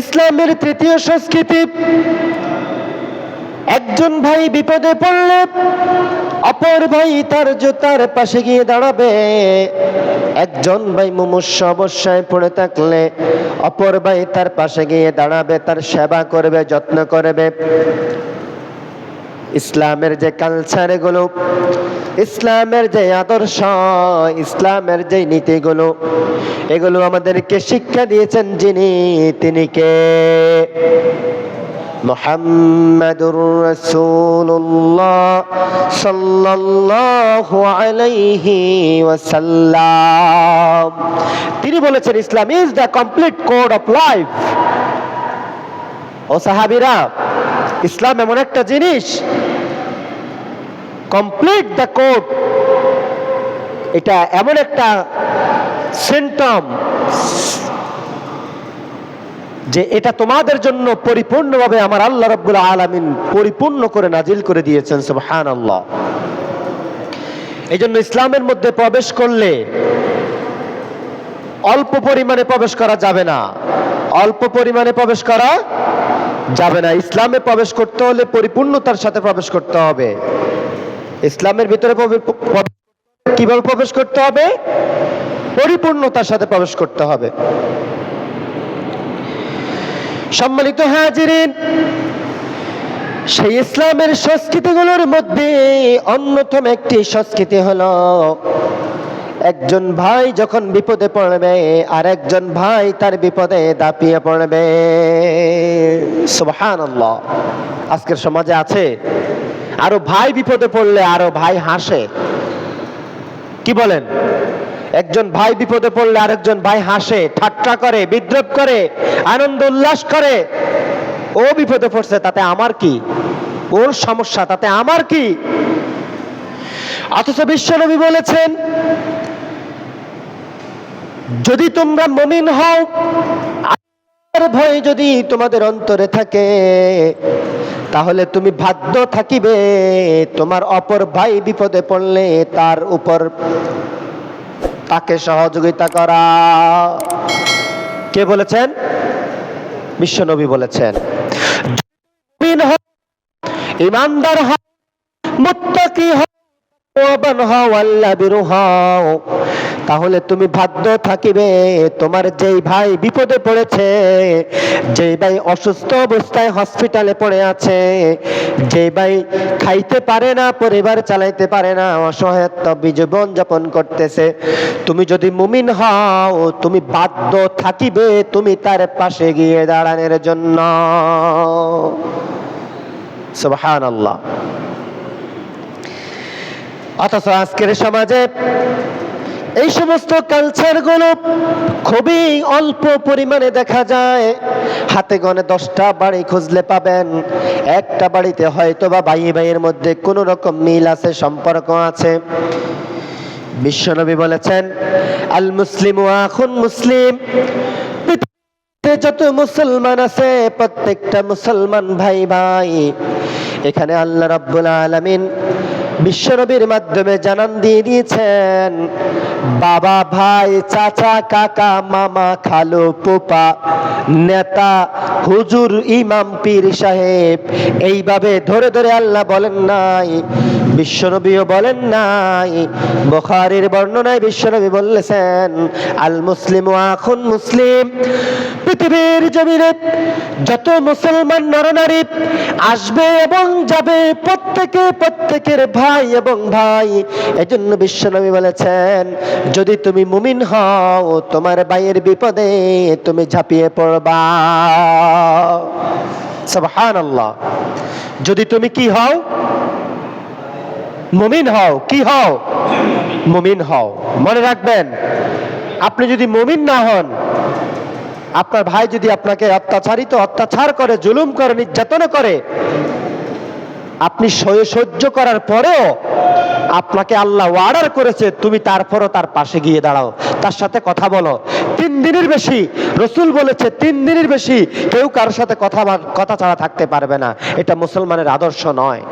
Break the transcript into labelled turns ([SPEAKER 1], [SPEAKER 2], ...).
[SPEAKER 1] ইসলামের তৃতীয় সংস্কৃতি। একজন ভাই বিপদে পড়লে অপর ভাই তার জুতার পাশে গিয়ে দাঁড়াবে। একজন ভাই মুমুষ অবস্যায় পড়ে থাকলে অপর ভাই তার পাশে গিয়ে দাঁড়াবে, তার সেবা করবে, যত্ন করবে। ইসলামের যে কালচার এগুলো, ইসলামের যে আদর্শ, ইসলামের যে নীতিগুলো, এগুলো আমাদেরকে শিক্ষা দিয়েছেন যিনি, তিনি কে? মোহাম্মদুর রাসূলুল্লাহ সাল্লাল্লাহু আলাইহি ওয়াসাল্লাম। তিনি বলেছেন, Islam is the complete code of life ও সাহাবীরা, ইসলাম এমন একটা জিনিস কমপ্লিট দ্য কোড এটা এমন একটা সিমটম যে এটা তোমাদের জন্য পরিপূর্ণভাবে আমার আল্লাহ রব্বুল আলামিন পরিপূর্ণ করে নাজিল করে দিয়েছেন সুবহান আল্লাহ এই জন্য ইসলামের মধ্যে প্রবেশ করলে অল্প পরিমাণে প্রবেশ করা যাবে না। অল্প পরিমাণে প্রবেশ করা যাবে না। ইসলামে প্রবেশ করতে হলে পরিপূর্ণতার সাথে প্রবেশ করতে হবে। ইসলামের ভিতরে কীভাবে প্রবেশ করতে হবে? পরিপূর্ণতার সাথে প্রবেশ করতে হবে। সম্মানিত হাজিরিন, সেই ইসলামের সংস্কৃতিগুলোর মধ্যে অন্যতম একটি সংস্কৃতি হলো, একজন ভাই যখন বিপদে পড়বে আর একজন ভাই তার বিপদে দাপিয়ে পড়বে। সুবহান আজকের সমাজে আছে আরও ভাই বিপদে পড়লে আরও ভাই হাসে। কি বলেন? একজন ভাই বিপদে পড়লে আরেকজন ভাই হাসে, ঠাট্টা করে বিদ্রোপ করে, আনন্দ উল্লাস করে। ও বিপদে পড়ছে, তাতে আমার কি? ওর সমস্যা, তাতে আমার কি? অথচ বিশ্বনবী বলেছেন, যদি তোমরা মমিন হও ভয় যদি তোমাদের অন্তরে থাকে তাহলে তুমি বাধ্য থাকিবে। তোমার অপর ভাই বিপদে পড়লে তার উপর তাকে সহযোগিতা করা। কে বলেছেন? বিশ্বনবী বলেছেন মুমিন হও, ইমানদার মুত্তাকি হও তাহলে তুমি বাধ্য থাকিবে, তোমার যেই ভাই বিপদে পড়েছে, যেই ভাই অসুস্থ অবস্থায় হসপিটালে পড়ে আছে, যেই ভাই খাইতে পারে না, পরিবার চালাইতে পারে না, অসহায়ত্ব জীবন যাপন করতেছে, তুমি যদি মুমিন হও, তুমি বাধ্য থাকিবে, তুমি তার পাশে গিয়ে দাঁড়ানোর জন্য। সুবহানাল্লাহ। অথচ আজকের সমাজে এই সমস্ত কালচারগুলো খুবই অল্প পরিমাণে দেখা যায়। হাতে গনে দশটা বাড়ি খুঁজলে পাবেন, একটা বাড়িতে হয়তো বা ভাই ভাইয়ের মধ্যে কোনো রকম মিল আছে, সম্পর্ক আছে। বিশ্বনবী বলেছেন, আল মুসলিম আখুন মুসলিম। যত মুসলমান আছে, প্রত্যেকটা মুসলমান ভাই ভাই। এখানে আল্লাহ রাব্বুল আলামিন বিশ্বনবীর মাধ্যমে জানান দিয়ে দিয়েছেন, বাবা, ভাই, চাচা, কাকা, মামা, খালু পোপা নেতা, হুজুর, ইমাম, পীর সাহেব, এইভাবে ধরে ধরে আল্লাহ বলেন নাই, বিশ্বনবীও বলেন নাই, বুখারীর বর্ণনায় বিশ্বনবী বলেছেন আল মুসলিম আখুন মুসলিম, পৃথিবীর জমিনে যত মুসলমান নরনারী আসবে এবং যাবে প্রত্যেকে প্রত্যেকের ভাই এবং ভাই, এজন্য বিশ্বনবী বলেছেন, যদি তুমি মুমিন হও, তোমার ভাইয়ের বিপদে তুমি ঝাঁপিয়ে পড়বা। সুবহানাল্লাহ। যদি তুমি কি হও? মুমিন হও। কি হও? মুমিন হও। মনে রাখবেন, আপনি যদি মুমিন না হন, আপনার ভাই যদি আপনাকে অত্যাচারিত, অত্যাচার করে, জুলুম করে, নির্যাতন করে আপনি সয়ে সহ্য করার পরেও আপনাকে আল্লাহ অর্ডার করেছে, তুমি তারপরও তার পাশে গিয়ে দাঁড়াও। তার সাথে কথা বলো। তিন দিনের বেশি, রসুল বলেছে তিন দিনের বেশি কেউ কারোর সাথে কথা কথা ছাড়া থাকতে পারবে না। এটা মুসলমানের আদর্শ নয়।